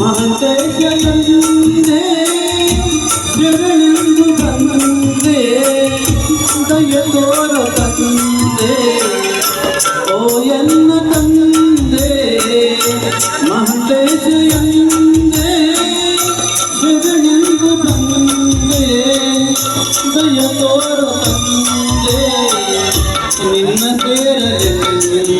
മഹന്തേ ജനലുണ്ടു തന്നേ ദയതോര തന്നേ ഓ എന്ന തന്നേ മഹന്തേശ എന്തേ ജനലുണ്ടു തന്നേ ദയതോര തന്നേ നിന്ന തേരലേ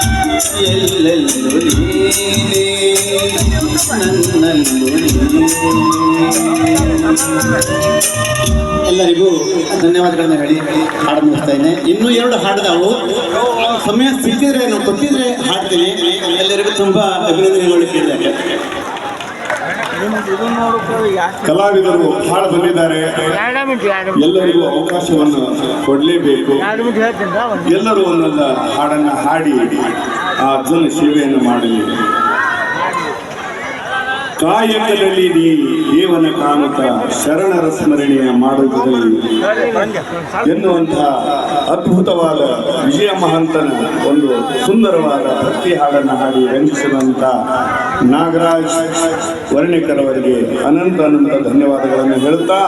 ಎಲ್ಲೆಲ್ಲೂ ನೀನೇ. ನನ್ನಲ್ಲೂ ಎಲ್ಲರಿಗೂ ಧನ್ಯವಾದಗಳನ್ನ ಹೇಳಿ ಹಾಡು ಮುಗಿಸ್ತೇನೆ ಇನ್ನೂ ಎರಡು ಹಾಡಿದವು. ಸಮಯ ಸಿಕ್ಕಿದ್ರೆ ನಾವು ಕೊಟ್ಟಿದ್ರೆ ಹಾಡ್ತೀನಿ. ಎಲ್ಲರಿಗೂ ತುಂಬಾ ಅಭಿನಂದನೆಗಳು ಕೇಳಿದ್ದಾರೆ ಕಲಾವಿದರು ಹಾಡು ಬಂದಿದ್ದಾರೆ. ಎಲ್ಲರಿಗೂ ಅವಕಾಶವನ್ನು ಕೊಡಲೇಬೇಕು. ಎಲ್ಲರೂ ಒಂದೊಂದು ಹಾಡನ್ನ ಹಾಡಿ. ಆ ಅರ್ಜುನ ಸೇವೆಯನ್ನು ಮಾಡಲಿ ಕಾಯಕದಲ್ಲಿ ನೀ ದೇವನ ಕಾಮಕ ಶರಣರ ಸ್ಮರಣೆಯ ಮಾಡುವುದರಲ್ಲಿ ಎನ್ನುವಂತಹ ಅದ್ಭುತವಾದ ವಿಜಯ ಮಹಂತನ ಒಂದು ಸುಂದರವಾದ ಭಕ್ತಿ ಹಾಡನ್ನು ಹಾಡಿ ರಂಜಿಸಿದಂಥ ನಾಗರಾಜ್ ವರ್ಣಿಕರ್ ಅವರಿಗೆ ಅನಂತ ಅನಂತ ಧನ್ಯವಾದಗಳನ್ನು ಹೇಳುತ್ತಾ